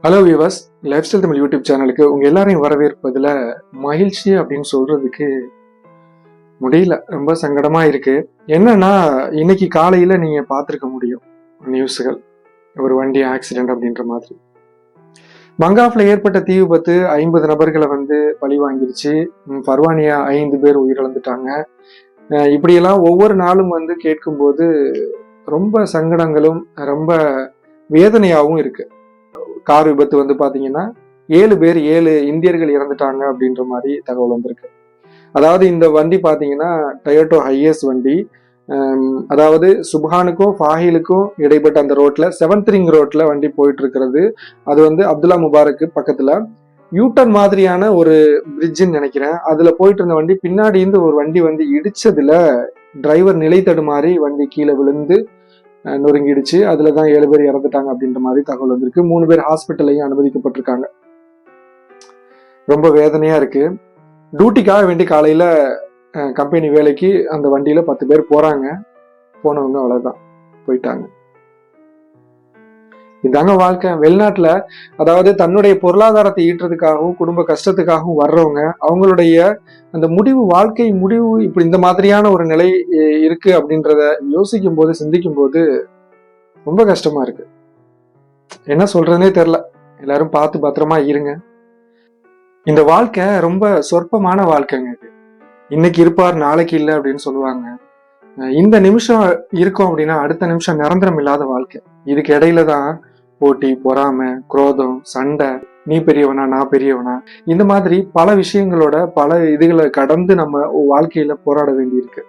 Hello viewers life style Tamil YouTube சேனலுக்கு உங்க எல்லாரையும் வரவேற்பதுல மகிழ்ச்சி அப்படின்னு சொல்றதுக்கு முடியல. ரொம்ப சங்கடமா இருக்கு. என்னன்னா இன்னைக்கு காலையில நீங்க பார்த்திருக்க முடியும் நியூஸுகள். ஒரு வண்டி ஆக்சிடென்ட் அப்படின்ற மாதிரி. மங்காஃப்ல ஏற்பட்ட தீ விபத்து ஐம்பது நபர்களை வந்து பழி வாங்கிருச்சு பர்வானியா ஐந்து பேர் உயிரிழந்துட்டாங்க. அஹ் இப்படியெல்லாம் ஒவ்வொரு நாளும் வந்து கேட்கும்போது ரொம்ப சங்கடங்களும் ரொம்ப வேதனையாகவும் இருக்கு. கார் விபத்து வந்து பார்த்தீங்கன்னா ஏழு பேர் ஏழு இந்தியர்கள் இறந்துட்டாங்க அப்படின்ற மாதிரி தகவல் வந்திருக்கு. அதாவது இந்த வண்டி பார்த்தீங்கன்னா டயோட்டோ ஹையஸ் வண்டி. அதாவது சுப்ஹானுக்கும் ஃபாஹிலுக்கும் இடைப்பட்ட அந்த ரோட்ல செவன்த் ரிங் ரோட்ல வண்டி போயிட்டு இருக்கிறது அது வந்து அப்துல்லா முபாரக்கு பக்கத்துல. யூட்டன் மாதிரியான ஒரு பிரிட்ஜ்னு நினைக்கிறேன். அதுல போயிட்டு இருந்த வண்டி பின்னாடி இருந்து ஒரு வண்டி வந்து இடிச்சதுல டிரைவர் நிலை தடுமாறி வண்டி கீழே விழுந்து நொறுங்கிடுச்சு. அதில் தான் ஏழு பேர் இறந்துட்டாங்க அப்படின்ற மாதிரி தகவல் வந்திருக்கு. மூணு பேர் ஹாஸ்பிட்டல்லையும் அனுமதிக்கப்பட்டிருக்காங்க. ரொம்ப வேதனையா இருக்கு. டியூட்டிக்காக வேண்டி காலையில் கம்பெனி வேலைக்கு அந்த வண்டியில பத்து பேர் போறாங்க. போனவங்க அவ்வளோதான் போயிட்டாங்க. இதாங்க வாழ்க்கை வெளிநாட்டில் அதாவது தன்னுடைய பொருளாதாரத்தை ஈட்டுறதுக்காகவும் குடும்ப கஷ்டத்துக்காகவும் வர்றவங்க அவங்களுடைய அந்த முடிவு வாழ்க்கை முடிவு இப்படி இந்த மாதிரியான ஒரு நிலை இருக்கு அப்படின்றத யோசிக்கும் போது சிந்திக்கும் போது ரொம்ப கஷ்டமா இருக்கு. என்ன சொல்றதுனே தெரில எல்லாரும் பார்த்து பத்திரமா இருங்க. இந்த வாழ்க்கை ரொம்ப சொற்பமான வாழ்க்கைங்க இது. இன்னைக்கு இருப்பார் நாளைக்கு இல்லை அப்படின்னு சொல்லுவாங்க. இந்த நிமிஷம் இருக்கும் அப்படின்னா அடுத்த நிமிஷம் நிரந்தரம் இல்லாத வாழ்க்கை. இதுக்கு இடையில தான் போட்டி பொறாமை குரோதம் சண்டை நீ பெரியவனா நான் பெரியவனா இந்த மாதிரி பல விஷயங்களோட பல இதுகளை கடந்து நம்ம வாழ்க்கையில போராட வேண்டியிருக்கு.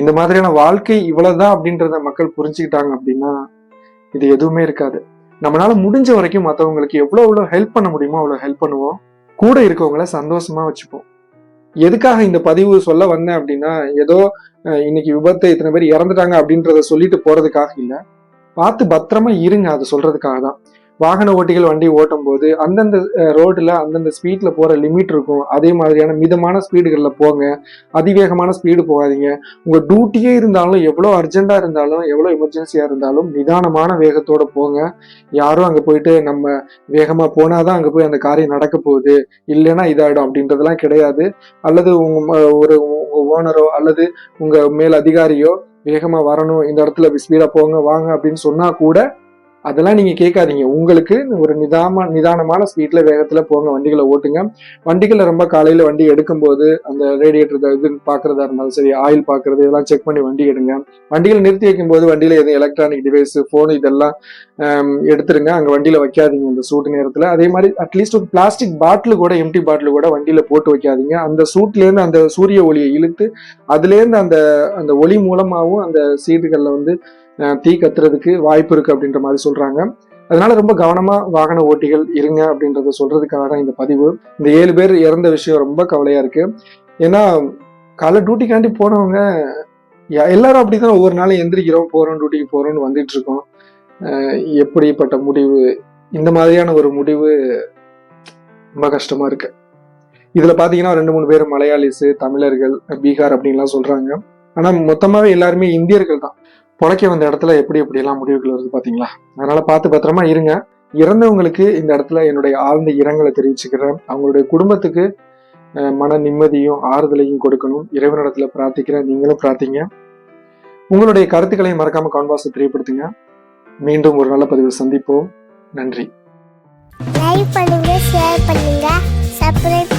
இந்த மாதிரியான வாழ்க்கை இவ்வளவுதான் அப்படின்றத மக்கள் புரிஞ்சுக்கிட்டாங்க அப்படின்னா இது எதுவுமே இருக்காது. நம்மளால முடிஞ்ச வரைக்கும் மற்றவங்களுக்கு எவ்வளோ எவ்வளோ ஹெல்ப் பண்ண முடியுமோ அவ்வளோ ஹெல்ப் பண்ணுவோம். கூட இருக்கவங்கள சந்தோஷமா வச்சுப்போம். எதுக்காக இந்த பதிவு சொல்ல வந்தேன் அப்படின்னா ஏதோ இன்னைக்கு விபத்தை இத்தனை பேர் இறந்துட்டாங்க அப்படின்றத சொல்லிட்டு போறதுக்காக இல்லை. பார்த்து பத்திரமா இருங்க அது சொல்றதுக்காக தான். வாகன ஓட்டிகள் வண்டி ஓட்டும் போது அந்தந்த ரோட்ல அந்தந்த ஸ்பீட்ல போற லிமிட் இருக்கும். அதே மாதிரியான மிதமான ஸ்பீடுகள்ல போங்க. அதிவேகமான ஸ்பீடு போகாதீங்க. உங்க டியூட்டியே இருந்தாலும் எவ்வளோ அர்ஜெண்ட்டாக இருந்தாலும் எவ்வளோ எமர்ஜென்சியா இருந்தாலும் நிதானமான வேகத்தோட போங்க. யாரும் அங்க போயிட்டு நம்ம வேகமா போனாதான் அங்க போய் அந்த காரியம் நடக்க போகுது. இல்லைன்னா இதாயிடும் அப்படின்றதெல்லாம் கிடையாது. அல்லது உங்க ஒரு ஓனரோ அல்லது உங்க மேல் அதிகாரியோ வேகமா வரணும் இந்த இடத்துல ஸ்பீடாக போங்க வாங்க அப்படின்னு சொன்னா கூட அதெல்லாம் நீங்கள் கேட்காதீங்க. உங்களுக்கு ஒரு நிதாம நிதானமான ஸ்பீடில் வேகத்தில் போங்க. வண்டிகளை ஓட்டுங்க. வண்டிகளை ரொம்ப காலையில் வண்டி எடுக்கும்போது அந்த ரேடியேட்டர் இது பார்க்குறதா இருந்தாலும் சரி ஆயில் பார்க்குறது இதெல்லாம் செக் பண்ணி வண்டி எடுங்க. வண்டிகளை நிறுத்தி வைக்கும்போது வண்டியில் எதுவும் எலக்ட்ரானிக் டிவைஸ் ஃபோன் இதெல்லாம் எடுத்துருங்க. அங்கே வண்டியில் வைக்காதீங்க இந்த சூட்டு நேரத்தில். அதே மாதிரி அட்லீஸ்ட் ஒரு பிளாஸ்டிக் பாட்டில் கூட எம்டி பாட்டில் கூட வண்டியில் போட்டு வைக்காதீங்க. அந்த சூட்லேருந்து அந்த சூரிய ஒளியை இழுத்து அதுலேருந்து அந்த அந்த ஒளி மூலமாகவும் அந்த சீட்டுகளில் வந்து தீ கத்துறதுக்கு வாய்ப்பு இருக்கு அப்படின்ற மாதிரி சொல்றாங்க. அதனால ரொம்ப கவனமா வாகன ஓட்டிகள் இருங்க அப்படின்றத சொல்றதுக்காக தான் இந்த பதிவு. இந்த ஏழு பேர் இறந்த விஷயம் ரொம்ப கவலையா இருக்கு. ஏன்னா காலை டியூட்டிக்காண்டி போனவங்க எல்லாரும் அப்படிதான் ஒவ்வொரு நாளும் எந்திரிக்கிறோம் போறோம் டியூட்டிக்கு போறோம்னு வந்துட்டு இருக்கோம். எப்படிப்பட்ட முடிவு? இந்த மாதிரியான ஒரு முடிவு ரொம்ப கஷ்டமா இருக்கு. இதுல பாத்தீங்கன்னா ரெண்டு மூணு பேர் மலையாளிஸ் தமிழர்கள் பீகார் அப்படின்லாம் சொல்றாங்க. ஆனா மொத்தமாவே எல்லாருமே இந்தியர்கள் தான். பொழைக்க வந்த இடத்துல எப்படி எப்படியெல்லாம் முடிவுகள் வருது பாத்தீங்களா? அதனால பார்த்து பத்திரமா இருங்க. இறந்தவங்களுக்கு இந்த இடத்துல என்னுடைய ஆழ்ந்த இரங்கலை தெரிவிச்சுக்கிறேன். அவங்களுடைய குடும்பத்துக்கு மன நிம்மதியும் ஆறுதலையும் கொடுக்கணும். இறைவனிடத்துல பிரார்த்திக்கிறேன். நீங்களும் பிரார்த்திங்க. உங்களுடைய கருத்துக்களை மறக்காம கான்வாஸை தெரியப்படுத்துங்க. மீண்டும் ஒரு நல்ல பதிவில் சந்திப்போம். நன்றி. லைக் பண்ணுங்க ஷேர் பண்ணுங்க சப்ஸ்கிரைப்